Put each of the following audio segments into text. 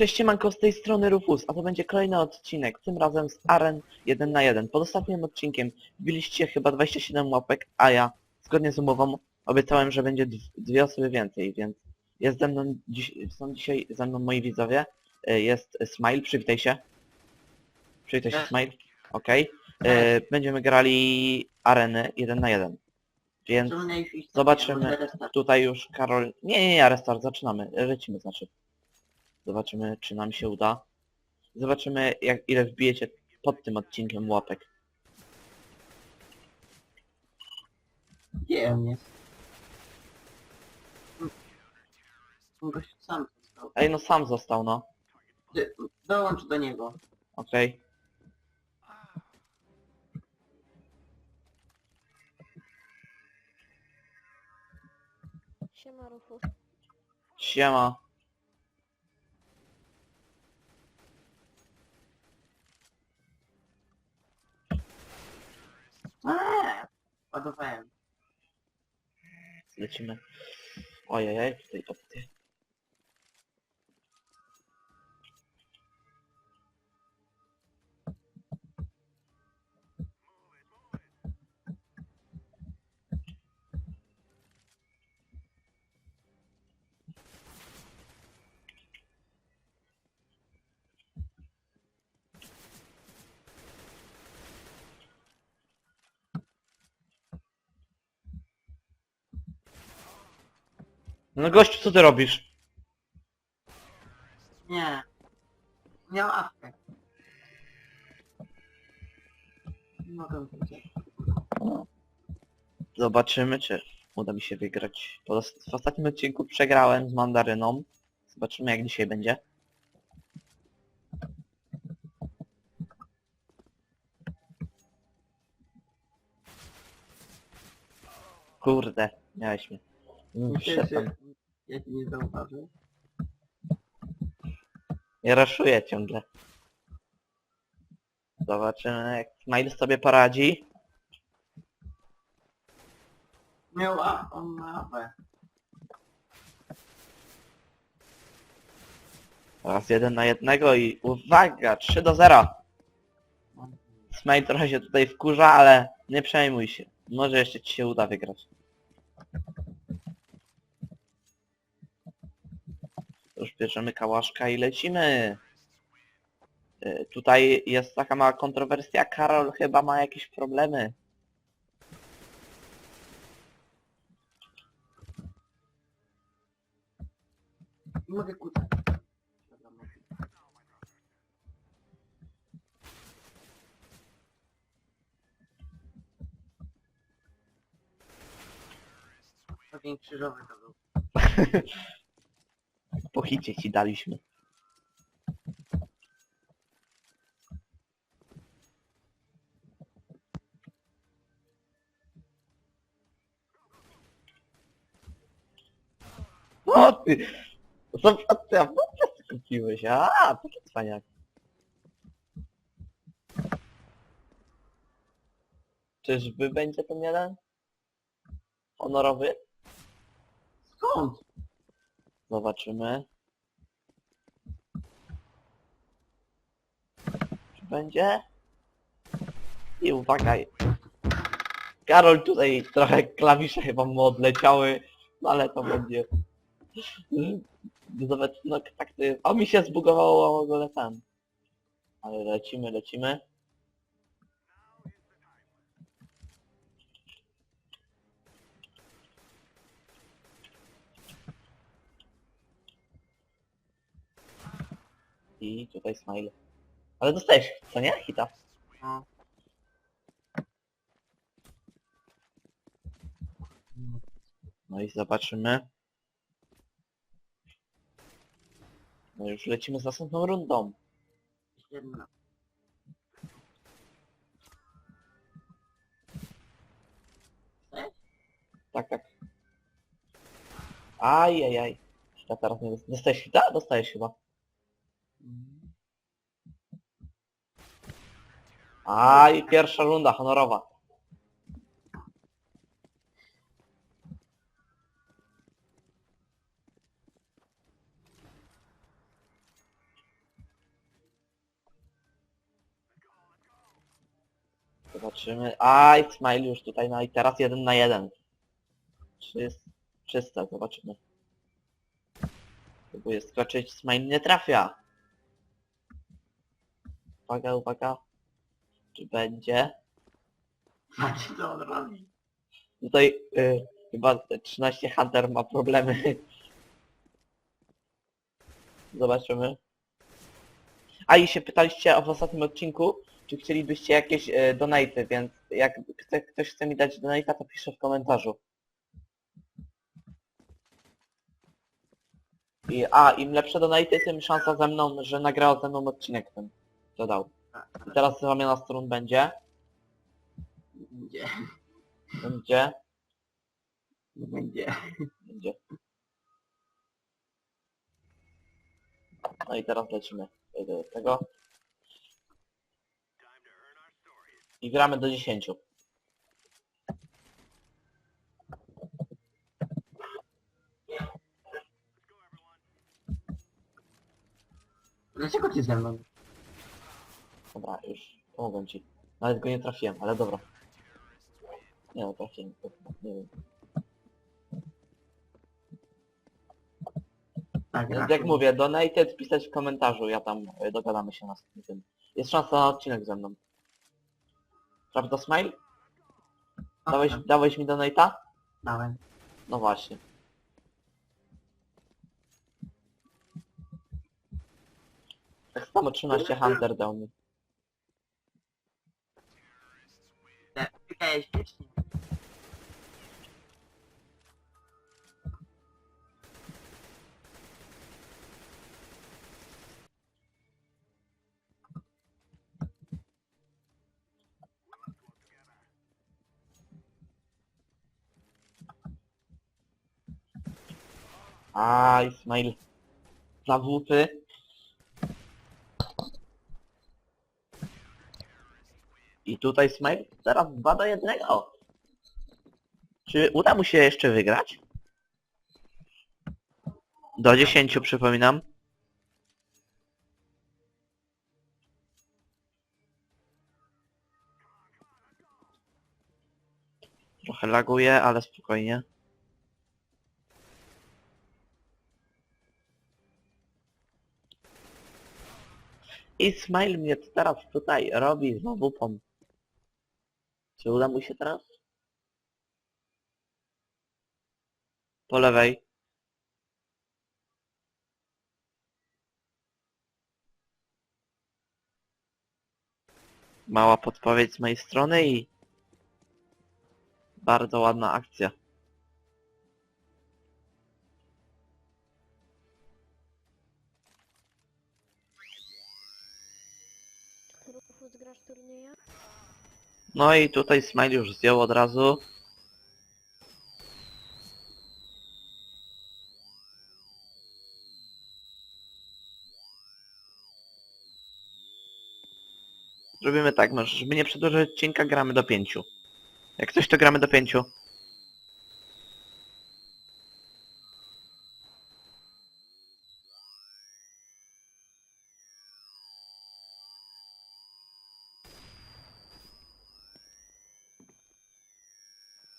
Cześć, siemanko, z tej strony Rufus, a to będzie kolejny odcinek, tym razem z Aren 1 na 1. Pod ostatnim odcinkiem wbiliście chyba 27 łapek, a ja, zgodnie z umową, obiecałem, że będzie dw- dwie osoby więcej, więc jest ze mną, dziś, są dzisiaj ze mną moi widzowie. E, Jest Smile, przywitaj się. Przywitaj się, Cześć. Smile. Okej. E, Będziemy grali Areny 1 na 1. Więc Zobaczymy. Tutaj już Karol... Nie, nie, nie, restart, zaczynamy. Lecimy, znaczy. Zobaczymy, czy nam się uda. Zobaczymy, jak ile wbijecie pod tym odcinkiem łapek. Gdzie on jest? On gość sam został. Ej, no sam został, no. Ty, Dołącz do niego. Okej. Siema Rufus. Siema. Ładowałem. Lecimy. Ojej, w tej No gościu, co ty robisz? Nie. Miał apkę. Nie mogę powiedzieć. Zobaczymy, czy uda mi się wygrać. Po os- W ostatnim odcinku przegrałem z mandaryną. Zobaczymy, jak dzisiaj będzie. Kurde, miałeś mnie. Mm, Wszedłem. Ja ci nie zauważę. Nie raszuję ciągle. Zobaczymy, jak Smile sobie poradzi. Miał a, on ma. Teraz jeden na jednego i uwaga, 3 do 0. Smile trochę się tutaj wkurza, ale nie przejmuj się. Może jeszcze ci się uda wygrać. Już bierzemy kałaszka i lecimy. Y, Tutaj jest taka mała kontrowersja. Karol chyba ma jakieś problemy. Mogę kłócać. Dobra, mogę. Ogień krzyżowy to był. Po hicie ci daliśmy. O ty! Co a ty, a po co ty kupiłeś? A, taki cwaniak. Czyżby będzie ten jeden? Honorowy? Skąd? Zobaczymy. Czy będzie? I uwaga. Karol tutaj trochę klawisze chyba mu odleciały, no ale to będzie. Zobacz, no tak to jest. O mi się zbugowało w ogóle ten. Ale lecimy, lecimy. I tutaj smile. Ale dostajesz, co nie? Hita. No. No i zobaczymy. No już lecimy z następną rundą. Jedna. Tak, tak. Ajajaj. Ja teraz nie dost- dostajesz hita? Dostajesz chyba. Mhm. A i pierwsza runda honorowa. Zobaczymy. Aj, Smile już tutaj, no i teraz jeden na jeden. Czy jest czyste, zobaczymy. Próbuję skoczyć, Smile nie trafia. Uwaga, uwaga. Czy będzie? Patrzcie co on robi. Tutaj y, chyba te 13 Hunter ma problemy. Zobaczymy. A i się pytaliście w ostatnim odcinku, czy chcielibyście jakieś y, donaty, więc jak chce, ktoś chce mi dać donata, to pisze w komentarzu. I, a, im lepsze donaty, tym szansa ze mną, że nagrał ze mną odcinek ten. Dodał. I teraz zamiana stron będzie. Będzie. Będzie. Będzie. Będzie. No i teraz lecimy Wejdę do tego. I gramy do 10. Dlaczego ty ze mną? Dobra, już pomogłem ci. Nawet go nie trafiłem, ale dobra. Nie no, trafiłem. Nie wiem. Tak, Więc jak mówię, donated pisać w komentarzu, ja tam y, dogadamy się na tym. Jest szansa na odcinek ze mną. Prawda, Smile? Dałeś, dałeś mi donate'a? Dałem. No właśnie. Tak samo 13 Hunter dał mi. Ej, śmiesznie. A Ismail. Za wupy. I tutaj Ismail teraz 2 do 1. Czy uda mu się jeszcze wygrać? Do 10 przypominam. Trochę laguje, ale spokojnie. Ismail mnie teraz tutaj robi znowu pom. Czy uda mu się teraz? Po lewej. Mała podpowiedź z mojej strony i bardzo ładna akcja. No i tutaj Smile już zdjął od razu. Zrobimy tak, może żeby nie przedłużać odcinka, gramy do pięciu. Jak coś to gramy do pięciu.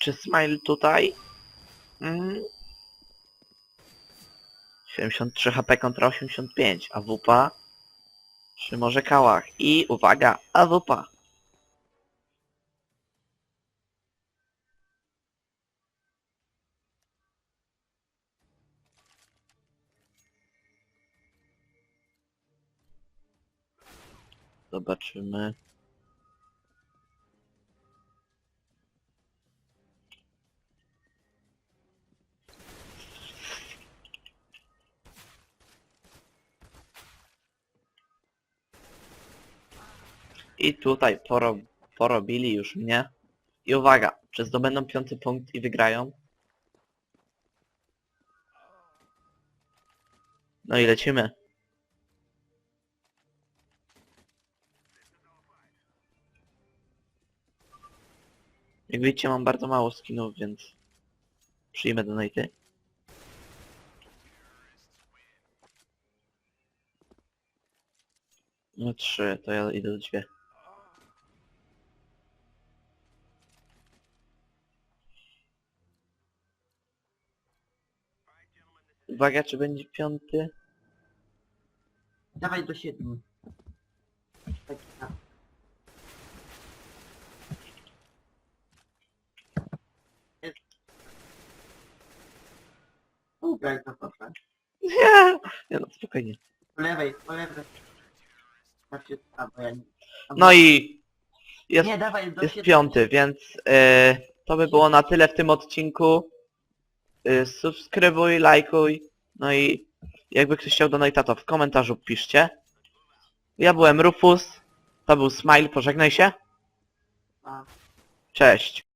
Czy Smile tutaj? Mm. 73 HP kontra 85, a WP? Czy może Kałach? I uwaga, AWP. Zobaczymy. I tutaj poro, porobili już mnie. I uwaga, czy zdobędą piąty punkt i wygrają? No i lecimy. Jak widzicie mam bardzo mało skinów, więc przyjmę donaty. No trzy, to ja idę do ciebie. Uwaga, czy będzie piąty? Dawaj do siedmiu. Tak, tak. Jest. Ugraj to proszę. Nie! Nie no, spokojnie. Po lewej, po lewej. Znaczy, albo ja nie. albo- No i jest, Nie, dawaj do jest siedmiu. piąty, więc yy, to by było na tyle w tym odcinku. Yy, subskrybuj, lajkuj, no i jakby ktoś chciał donata to w komentarzu piszcie. Ja byłem Rufus, to był Smile, pożegnaj się. Cześć.